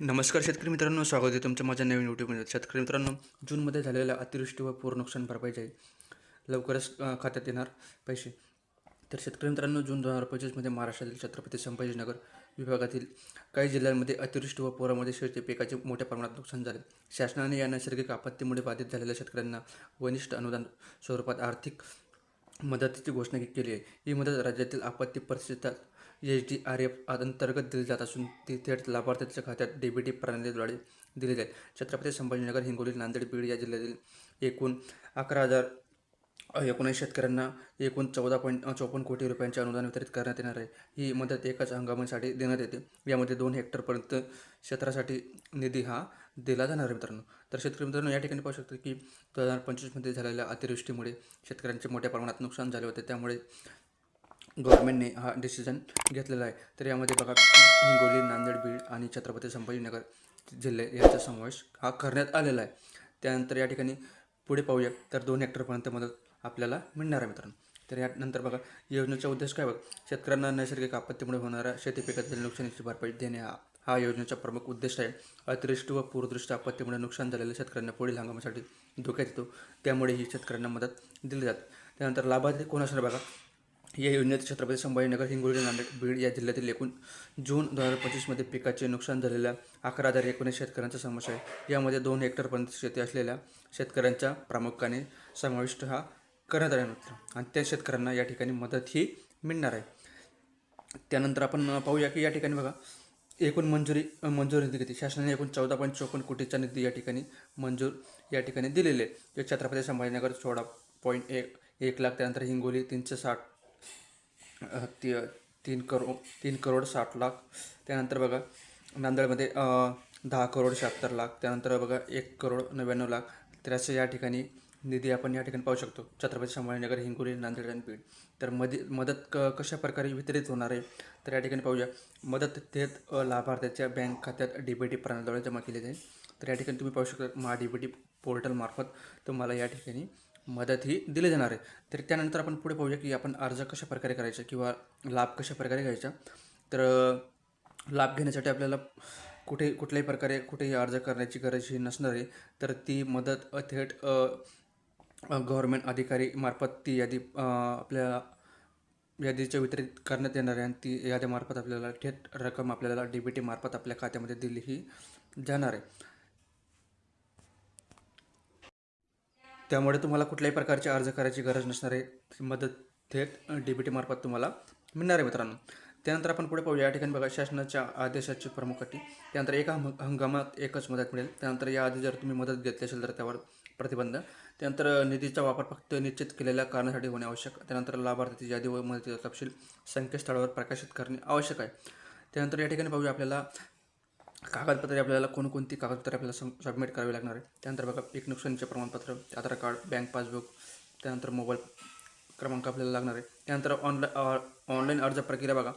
नमस्कार शेतकरी मित्रांनो स्वागत आहे तुमच्या माझ्या नवीन यूट्यूबमध्ये शेतकरी मित्रांनो जूनमध्ये झालेल्या अतिवृष्टी व पूर नुकसान भरपाईचे लवकरच खात्यात येणार पैसे. तर शेतकरी मित्रांनो जून दोन हजार पंचवीसमध्ये महाराष्ट्रातील छत्रपती संभाजीनगर विभागातील काही जिल्ह्यांमध्ये अतिवृष्टी व पुरामध्ये शेती पिकाचे मोठ्या प्रमाणात नुकसान झाले. शासनाने या नैसर्गिक आपत्तीमुळे बाधित झालेल्या शेतकऱ्यांना वनिष्ठ अनुदान स्वरूपात आर्थिक मदतीची घोषणा केली आहे. ही मदत राज्यातील आपत्ती परिस्थितीत एच डी आर एफ अंतर्गत दिले जात असून ती थेट लाभार्थ्यांच्या खात्यात डीबीटी प्रणालीद्वारे दिली जाईल. छत्रपती संभाजीनगर हिंगोली नांदेड बीड या जिल्ह्यातील एकूण अकरा हजार एकोणीस शेतकऱ्यांना एकूण चौदा पॉईंट चौपन्न कोटी रुपयांचे अनुदान वितरित करण्यात येणार आहे. ही मदत एकाच हंगामासाठी देण्यात येते. यामध्ये दोन हेक्टरपर्यंत क्षेत्रासाठी निधी हा दिला जाणार आहे मित्रांनो. तर शेतकरी मित्रांनो या ठिकाणी पाहू शकतो की दोन हजार पंचवीसमध्ये झालेल्या अतिवृष्टीमुळे शेतकऱ्यांचे मोठ्या प्रमाणात नुकसान झाले होते. त्यामुळे गव्हर्नमेंटने हा डिसिजन घेतलेला आहे. तर यामध्ये बघा हिंगोली नांदेड बीड आणि छत्रपती संभाजीनगर जिल्हे यांचा समावेश हा करण्यात आलेला आहे. त्यानंतर या ठिकाणी पुढे पाहूया. तर दोन हेक्टरपर्यंत मदत आपल्याला मिळणार आहे मित्रांनो. तर यानंतर बघा योजनेचा उद्देश काय बघ? शेतकऱ्यांना नैसर्गिक आपत्तीमुळे होणाऱ्या शेती पिकातील नुकसानीची भरपाई देणे हा हा योजनेचा प्रमुख उद्देश आहे. अतिवृष्टी व पूरदृष्टी आपत्तीमुळे नुकसान झालेल्या शेतकऱ्यांना पुढील हंगामासाठी धोक्यात येतो. त्यामुळे ही शेतकऱ्यांना मदत दिली जाते. त्यानंतर लाभार्थी कोण असणार बघा? या योजनेत छत्रपती संभाजीनगर हिंगोली नांदेड बीड या जिल्ह्यातील एकूण जून दोन हजार पंचवीसमध्ये पिकाचे नुकसान झालेल्या अकरा हजार एकोणीस शेतकऱ्यांचा समावेश आहे. यामध्ये दोन हेक्टरपर्यंत शेती असलेल्या शेतकऱ्यांचा प्रामुख्याने समाविष्ट हा करण्यात आला मित्र. आणि त्या शेतकऱ्यांना या ठिकाणी मदत ही मिळणार आहे. त्यानंतर आपण पाहूया की या ठिकाणी बघा एकूण मंजुरी मंजूर निधी किती? शासनाने एकूण चौदा पॉईंट चोपन्न कोटीचा निधी या ठिकाणी मंजूर या ठिकाणी दिलेले आहे. छत्रपती संभाजीनगर सोळा पॉईंट एक एक लाख त्यानंतर हिंगोली तीनशे साठ ती तीन करो तीन करोड साठ लाख. त्यानंतर बघा नांदेडमध्ये दहा करोड शहात्तर लाख. त्यानंतर बघा एक करोड नव्याण्णव लाख. तर असे या ठिकाणी निधी आपण या ठिकाणी पाहू शकतो. छत्रपती संभाजीनगर हिंगोली नांदेड आणि बीड. तर मधी मदत क कशा प्रकारे वितरित होणार आहे? तर या ठिकाणी पाहूया. मदत थेट लाभार्थ्याच्या बँक खात्यात डी बी टी प्रणालीद्वारे जमा केली जाईल. तर या ठिकाणी तुम्ही पाहू शकता महा डी बी टी पोर्टलमार्फत तुम्हाला या ठिकाणी मदत ही दिली जाणार आहे. तर त्यानंतर आपण पुढे पाहूया की आपण अर्ज कशा प्रकारे करायचा किंवा लाभ कशा प्रकारे घ्यायचा. तर लाभ घेण्यासाठी आपल्याला कुठे कुठल्याही प्रकारे कुठेही अर्ज करण्याची गरज ही नसणार आहे. तर ती मदत थेट गव्हर्मेंट अधिकारी मार्फत ती यादी आपल्या यादीच्या वितरित करण्यात येणार आहे आणि ती यादीमार्फत आपल्याला थेट रक्कम आपल्याला डी बी टीमार्फत आपल्या खात्यामध्ये दिली ही जाणार आहे. त्यामुळे तुम्हाला कुठल्याही प्रकारचे अर्ज करायची गरज नसणार आहे मदत थेट डी बी टीमार्फत तुम्हाला मिळणार आहे मित्रांनो. त्यानंतर आपण पुढे पाहूया. या ठिकाणी बघा शासनाच्या आदेशाची प्रमुख अटी त्यानंतर एका हंग हंगामात एकच मदत मिळेल. त्यानंतर याआधी जर तुम्ही मदत घेतली असेल तर त्यावर प्रतिबंध. त्यानंतर निधीचा वापर फक्त निश्चित केलेल्या कारणासाठी होणे आवश्यक. त्यानंतर लाभार्थीची यादी व मदतीचा तपशील संकेतस्थळावर प्रकाशित करणे आवश्यक आहे. त्यानंतर या ठिकाणी पाहूया आपल्याला कागदपत्रे आपल्याला कोणकोणती कागदपत्रे आपल्याला सम सबमिट करावी लागणार आहे त्यानंतर बघा पीक नुकसानीचे प्रमाणपत्र आधार कार्ड बँक पासबुक त्यानंतर मोबाईल क्रमांक आपल्याला लागणार आहे. त्यानंतर ऑनलाईन ऑनलाईन अर्ज प्रक्रिया बघा.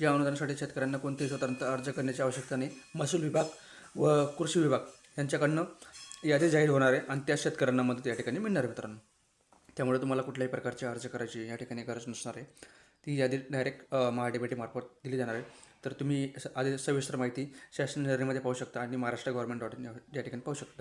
या अनुदानासाठी शेतकऱ्यांना कोणतेही स्वतंत्र अर्ज करण्याची आवश्यकता नाही. महसूल विभाग व कृषी विभाग यांच्याकडनं यादी जाहीर होणार आहे आणि त्या शेतकऱ्यांना मदत या ठिकाणी मिळणार आहे मित्रांनो. त्यामुळे तुम्हाला कुठल्याही प्रकारचे अर्ज करायची या ठिकाणी गरज नसणार आहे. ती यादी डायरेक्ट महाडीबीटी मार्फत दिली जाणार आहे. तर तुम्ही स- आधी सविस्तर माहिती शासन निर्णयामध्ये पाहू शकता आणि महाराष्ट्र गव्हर्नमेंट डॉट इन या ठिकाणी पाहू शकता.